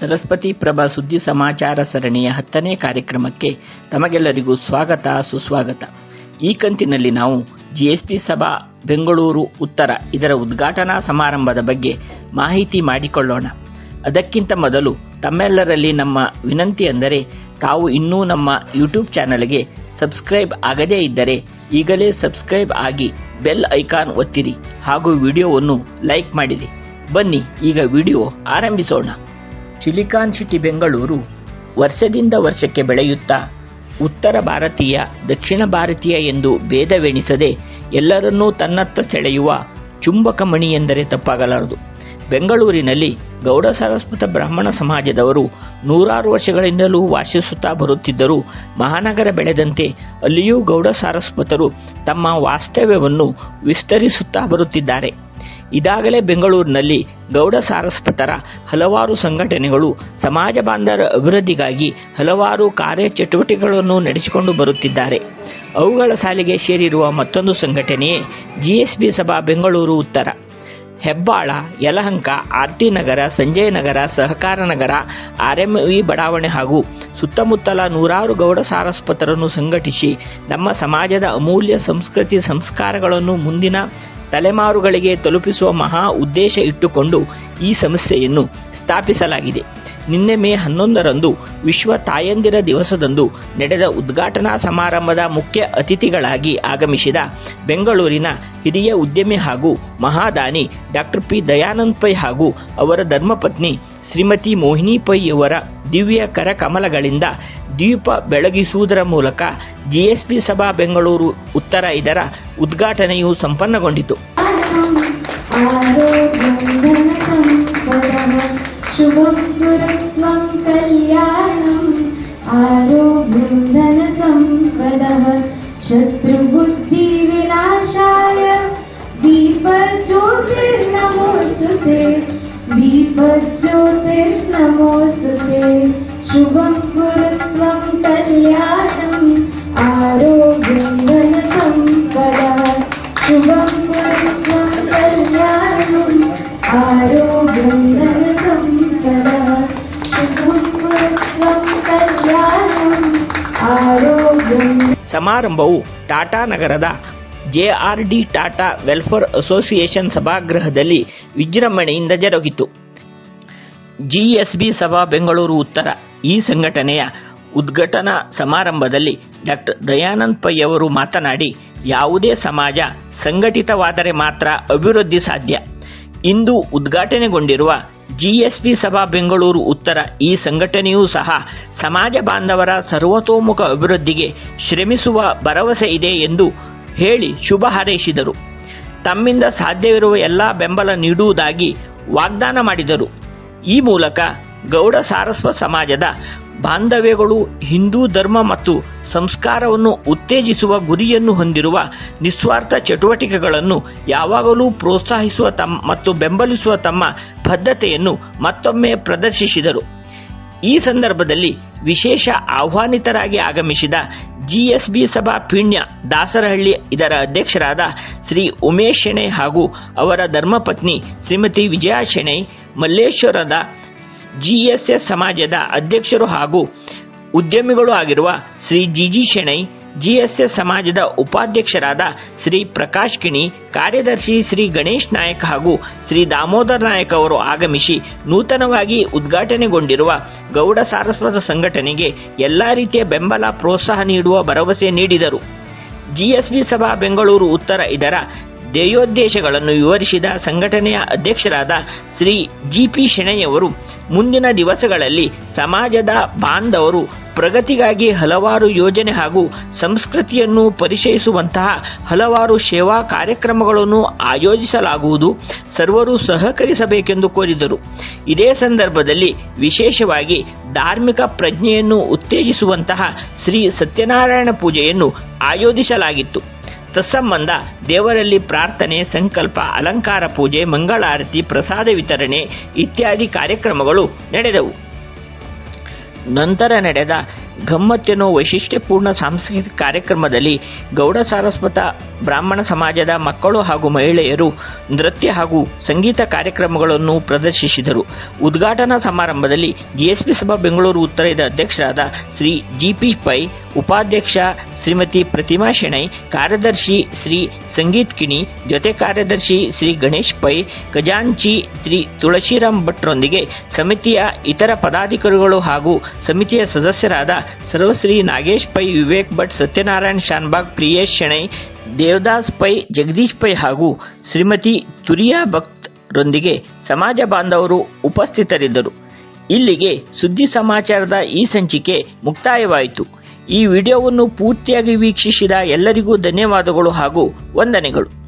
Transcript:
ಸರಸ್ವತಿ ಪ್ರಭಾ ಸುದ್ದಿ ಸಮಾಚಾರ ಸರಣಿಯ ಹತ್ತನೇ ಕಾರ್ಯಕ್ರಮಕ್ಕೆ ತಮಗೆಲ್ಲರಿಗೂ ಸ್ವಾಗತ, ಸುಸ್ವಾಗತ. ಈ ಕಂತಿನಲ್ಲಿ ನಾವು ಜಿಎಸ್ಪಿ ಸಭಾ ಬೆಂಗಳೂರು ಉತ್ತರ ಇದರ ಉದ್ಘಾಟನಾ ಸಮಾರಂಭದ ಬಗ್ಗೆ ಮಾಹಿತಿ ಮಾಡಿಕೊಳ್ಳೋಣ. ಅದಕ್ಕಿಂತ ಮೊದಲು ತಮ್ಮೆಲ್ಲರಲ್ಲಿ ನಮ್ಮ ವಿನಂತಿ ಅಂದರೆ ತಾವು ಇನ್ನೂ ನಮ್ಮ ಯೂಟ್ಯೂಬ್ ಚಾನಲ್ಗೆ ಸಬ್ಸ್ಕ್ರೈಬ್ ಆಗದೇ ಇದ್ದರೆ ಈಗಲೇ ಸಬ್ಸ್ಕ್ರೈಬ್ ಆಗಿ ಬೆಲ್ ಐಕಾನ್ ಒತ್ತಿರಿ ಹಾಗೂ ವಿಡಿಯೋವನ್ನು ಲೈಕ್ ಮಾಡಿರಿ. ಬನ್ನಿ, ಈಗ ವಿಡಿಯೋ ಆರಂಭಿಸೋಣ. ಸಿಲಿಕಾನ್ ಸಿಟಿ ಬೆಂಗಳೂರು ವರ್ಷದಿಂದ ವರ್ಷಕ್ಕೆ ಬೆಳೆಯುತ್ತಾ ಉತ್ತರ ಭಾರತೀಯ, ದಕ್ಷಿಣ ಭಾರತೀಯ ಎಂದು ಭೇದವೆಣಿಸದೆ ಎಲ್ಲರನ್ನೂ ತನ್ನತ್ತ ಸೆಳೆಯುವ ಚುಂಬಕ ಮಣಿ ಎಂದರೆ ತಪ್ಪಾಗಲಾರದು. ಬೆಂಗಳೂರಿನಲ್ಲಿ ಗೌಡ ಸಾರಸ್ವತ ಬ್ರಾಹ್ಮಣ ಸಮಾಜದವರು ನೂರಾರು ವರ್ಷಗಳಿಂದಲೂ ವಾಸಿಸುತ್ತಾ ಬರುತ್ತಿದ್ದರೂ ಮಹಾನಗರ ಬೆಳೆದಂತೆ ಅಲ್ಲಿಯೂ ಗೌಡ ಸಾರಸ್ವತರು ತಮ್ಮ ವಾಸ್ತವ್ಯವನ್ನು ವಿಸ್ತರಿಸುತ್ತಾ ಬರುತ್ತಿದ್ದಾರೆ. ಇದಾಗಲೇ ಬೆಂಗಳೂರಿನಲ್ಲಿ ಗೌಡ ಸಾರಸ್ವತರ ಹಲವಾರು ಸಂಘಟನೆಗಳು, ಸಮಾಜ ಬಾಂಧವರ ಅಭಿವೃದ್ಧಿಗಾಗಿ ಹಲವಾರು ಕಾರ್ಯಚಟುವಟಿಕೆಗಳನ್ನು ನಡೆಸಿಕೊಂಡು ಬರುತ್ತಿದ್ದಾರೆ. ಅವುಗಳ ಸಾಲಿಗೆ ಸೇರಿರುವ ಮತ್ತೊಂದು ಸಂಘಟನೆಯೇ ಜಿಎಸ್ಬಿ ಸಭಾ ಬೆಂಗಳೂರು ಉತ್ತರ. Hebbal, Yelahanka R T Nagar, Sanjay Nagar, Sahakara Nagar R M V ಬಡಾವಣೆ ಹಾಗೂ ಸುತ್ತಮುತ್ತಲ ನೂರಾರು ಗೌಡ ಸಾರಸ್ವತರನ್ನು ಸಂಘಟಿಸಿ ನಮ್ಮ ಸಮಾಜದ ಅಮೂಲ್ಯ ಸಂಸ್ಕೃತಿ ಸಂಸ್ಕಾರಗಳನ್ನು ಮುಂದಿನ ತಲೆಮಾರುಗಳಿಗೆ ತಲುಪಿಸುವ ಮಹಾ ಉದ್ದೇಶ ಇಟ್ಟುಕೊಂಡು ಈ ಸಂಸ್ಥೆಯನ್ನು ಸ್ಥಾಪಿಸಲಾಗಿದೆ. ನಿನ್ನೆ ಮೇ ಹನ್ನೊಂದರಂದು ವಿಶ್ವ ತಾಯಂದಿರ ದಿವಸದಂದು ನಡೆದ ಉದ್ಘಾಟನಾ ಸಮಾರಂಭದ ಮುಖ್ಯ ಅತಿಥಿಗಳಾಗಿ ಆಗಮಿಸಿದ ಬೆಂಗಳೂರಿನ ಹಿರಿಯ ಉದ್ಯಮಿ ಹಾಗೂ ಮಹಾದಾನಿ ಡಾಕ್ಟರ್ ಪಿ ದಯಾನಂದ್ ಪೈ ಹಾಗೂ ಅವರ ಧರ್ಮಪತ್ನಿ ಶ್ರೀಮತಿ ಮೋಹಿನಿ ಪೈ ಅವರ ದಿವ್ಯ ಕರಕಮಲಗಳಿಂದ ದೀಪ ಬೆಳಗಿಸುವುದರ ಮೂಲಕ ಜಿಎಸ್ಪಿ ಸಭಾ ಬೆಂಗಳೂರು ಉತ್ತರ ಇದರ ಉದ್ಘಾಟನೆಯು ಸಂಪನ್ನಗೊಂಡಿತು. शुभं ദീപജ്യോതിർനമോസ്തുതേ ശുഭം കുരുത്വം കല്യാണം ആരോഗ്യം ധനസമ്പദ ശുഭം കുരുത്വം കല്യാണം ആരോഗ്യം ധനസമ്പദ ശുഭം കുരുത്വം കല്യാണം ആരോഗ്യം ಸಮಾರಂಭವು ಟಾಟಾ ನಗರದ JR D Tata welfare association ಸಭಾಗೃಹದಲ್ಲಿ ವಿಜೃಂಭಣೆಯಿಂದ ಜರುಗಿತು. ಜಿಎಸ್ಬಿ ಸಭಾ ಬೆಂಗಳೂರು ಉತ್ತರ. ಈ ಸಂಘಟನೆಯ ಉದ್ಘಾಟನಾ ಸಮಾರಂಭದಲ್ಲಿ ಡಾಕ್ಟರ್ ದಯಾನಂದ್ ಪೈ ಅವರು ಮಾತನಾಡಿ, ಯಾವುದೇ ಸಮಾಜ ಸಂಘಟಿತವಾದರೆ ಮಾತ್ರ ಅಭಿವೃದ್ಧಿ ಸಾಧ್ಯ. ಇಂದು ಉದ್ಘಾಟನೆಗೊಂಡಿರುವ ಜಿಎಸ್ಪಿ ಸಭಾ ಬೆಂಗಳೂರು ಉತ್ತರ ಈ ಸಂಘಟನೆಯೂ ಸಹ ಸಮಾಜ ಬಾಂಧವರ ಸರ್ವತೋಮುಖ ಅಭಿವೃದ್ಧಿಗೆ ಶ್ರಮಿಸುವ ಭರವಸೆ ಇದೆ ಎಂದು ಹೇಳಿ ಶುಭ ಹಾರೈಸಿದರು. ತಮ್ಮಿಂದ ಸಾಧ್ಯವಿರುವ ಎಲ್ಲ ಬೆಂಬಲ ನೀಡುವುದಾಗಿ ವಾಗ್ದಾನ ಮಾಡಿದರು. ಈ ಮೂಲಕ ಗೌಡ ಸಾರಸ್ವ ಸಮಾಜದ ಬಾಂಧವ್ಯಗಳು, ಹಿಂದೂ ಧರ್ಮ ಮತ್ತು ಸಂಸ್ಕಾರವನ್ನು ಉತ್ತೇಜಿಸುವ ಗುರಿಯನ್ನು ಹೊಂದಿರುವ ನಿಸ್ವಾರ್ಥ ಚಟುವಟಿಕೆಗಳನ್ನು ಯಾವಾಗಲೂ ಪ್ರೋತ್ಸಾಹಿಸುವ ತಮ್ಮ ಮತ್ತು ಬೆಂಬಲಿಸುವ ತಮ್ಮ ಬದ್ಧತೆಯನ್ನು ಮತ್ತೊಮ್ಮೆ ಪ್ರದರ್ಶಿಸಿದರು. ಈ ಸಂದರ್ಭದಲ್ಲಿ ವಿಶೇಷ ಆಹ್ವಾನಿತರಾಗಿ ಆಗಮಿಸಿದ ಜಿಎಸ್ಬಿ ಸಭಾ ಪೀಣ್ಯ ದಾಸರಹಳ್ಳಿ ಇದರ ಅಧ್ಯಕ್ಷರಾದ ಶ್ರೀ ಉಮೇಶ್ ಶೆಣೈ ಹಾಗೂ ಅವರ ಧರ್ಮಪತ್ನಿ ಶ್ರೀಮತಿ ವಿಜಯಾ ಶೆಣೈ, ಮಲ್ಲೇಶ್ವರದ ಜಿಎಸ್ಎಸ್ ಸಮಾಜದ ಅಧ್ಯಕ್ಷರು ಹಾಗೂ ಉದ್ಯಮಿಗಳು ಆಗಿರುವ ಶ್ರೀ ಜಿಜಿ ಶೆಣೈ ಜಿಎಸ್ಎಸ್ ಸಮಾಜದ ಉಪಾಧ್ಯಕ್ಷರಾದ ಶ್ರೀ ಪ್ರಕಾಶ್ ಕಿಣಿ, ಕಾರ್ಯದರ್ಶಿ ಶ್ರೀ ಗಣೇಶ್ ನಾಯಕ್ ಹಾಗೂ ಶ್ರೀ ದಾಮೋದರ್ ನಾಯಕ್ ಅವರು ಆಗಮಿಸಿ ನೂತನವಾಗಿ ಉದ್ಘಾಟನೆಗೊಂಡಿರುವ ಗೌಡ ಸಾರಸ್ವತ ಸಂಘಟನೆಗೆ ಎಲ್ಲ ರೀತಿಯ ಬೆಂಬಲ ಪ್ರೋತ್ಸಾಹ ನೀಡುವ ಭರವಸೆ ನೀಡಿದರು. ಜಿಎಸ್ಬಿ ಸಭಾ ಬೆಂಗಳೂರು ಉತ್ತರ ಇದರ ಧ್ಯೇಯೋದ್ದೇಶಗಳನ್ನು ವಿವರಿಸಿದ ಸಂಘಟನೆಯ ಅಧ್ಯಕ್ಷರಾದ ಶ್ರೀ ಜಿ ಪಿ ಶೆಣೈಯವರು ಮುಂದಿನ ದಿವಸಗಳಲ್ಲಿ ಸಮಾಜದ ಬಾಂಧವರು ಪ್ರಗತಿಗಾಗಿ ಹಲವಾರು ಯೋಜನೆ ಹಾಗೂ ಸಂಸ್ಕೃತಿಯನ್ನು ಪರಿಚಯಿಸುವಂತಹ ಹಲವಾರು ಸೇವಾ ಕಾರ್ಯಕ್ರಮಗಳನ್ನು ಆಯೋಜಿಸಲಾಗುವುದು. ಸರ್ವರು ಸಹಕರಿಸಬೇಕೆಂದು ಕೋರಿದರು. ಇದೇ ಸಂದರ್ಭದಲ್ಲಿ ವಿಶೇಷವಾಗಿ ಧಾರ್ಮಿಕ ಪ್ರಜ್ಞೆಯನ್ನು ಉತ್ತೇಜಿಸುವಂತಹ ಶ್ರೀ ಸತ್ಯನಾರಾಯಣ ಪೂಜೆಯನ್ನು ಆಯೋಜಿಸಲಾಗಿತ್ತು. ತತ್ಸಂಬಂಧ ದೇವರಲ್ಲಿ ಪ್ರಾರ್ಥನೆ, ಸಂಕಲ್ಪ, ಅಲಂಕಾರ ಪೂಜೆ, ಮಂಗಳಾರತಿ, ಪ್ರಸಾದ ವಿತರಣೆ ಇತ್ಯಾದಿ ಕಾರ್ಯಕ್ರಮಗಳು ನಡೆದವು. ನಂತರ ನಡೆದ ಗಮ್ಮತ್ತೆನೋ ವೈಶಿಷ್ಟ್ಯಪೂರ್ಣ ಸಾಂಸ್ಕೃತಿಕ ಕಾರ್ಯಕ್ರಮದಲ್ಲಿ ಗೌಡ ಸಾರಸ್ವತ ಬ್ರಾಹ್ಮಣ ಸಮಾಜದ ಮಕ್ಕಳು ಹಾಗೂ ಮಹಿಳೆಯರು ನೃತ್ಯ ಹಾಗೂ ಸಂಗೀತ ಕಾರ್ಯಕ್ರಮಗಳನ್ನು ಪ್ರದರ್ಶಿಸಿದರು. ಉದ್ಘಾಟನಾ ಸಮಾರಂಭದಲ್ಲಿ ಜಿಎಸ್ಪಿ ಸಭಾ ಬೆಂಗಳೂರು ಉತ್ತರದ ಅಧ್ಯಕ್ಷರಾದ ಶ್ರೀ ಜಿಪಿ ಪೈ, ಉಪಾಧ್ಯಕ್ಷ ಶ್ರೀಮತಿ ಪ್ರತಿಮಾ ಶೆಣೈ, ಕಾರ್ಯದರ್ಶಿ ಶ್ರೀ ಸಂಗೀತ್ ಕಿಣಿ, ಜೊತೆ ಕಾರ್ಯದರ್ಶಿ ಶ್ರೀ ಗಣೇಶ್ ಪೈ, ಖಜಾಂಚಿ ಶ್ರೀ ತುಳಸಿರಾಮ್ ಭಟ್ರೊಂದಿಗೆ ಸಮಿತಿಯ ಇತರ ಪದಾಧಿಕಾರಿಗಳು ಹಾಗೂ ಸಮಿತಿಯ ಸದಸ್ಯರಾದ ಸರ್ವಶ್ರೀ ನಾಗೇಶ್ ಪೈ, ವಿವೇಕ್ ಭಟ್, ಸತ್ಯನಾರಾಯಣ್ ಶಾನ್ಬಾಗ್, ಪ್ರಿಯೇಶ್ ಶೆಣೈ ದೇವದಾಸ್ ಪೈ, ಜಗದೀಶ್ ಪೈ ಹಾಗೂ ಶ್ರೀಮತಿ ತುರಿಯಾ ಭಕ್ತರೊಂದಿಗೆ ಸಮಾಜ ಬಾಂಧವರು ಉಪಸ್ಥಿತರಿದ್ದರು. ಇಲ್ಲಿಗೆ ಸುದ್ದಿ ಸಮಾಚಾರದ ಈ ಸಂಚಿಕೆ ಮುಕ್ತಾಯವಾಯಿತು. ಈ ವಿಡಿಯೋವನ್ನು ಪೂರ್ತಿಯಾಗಿ ವೀಕ್ಷಿಸಿದ ಎಲ್ಲರಿಗೂ ಧನ್ಯವಾದಗಳು ಹಾಗೂ ವಂದನೆಗಳು.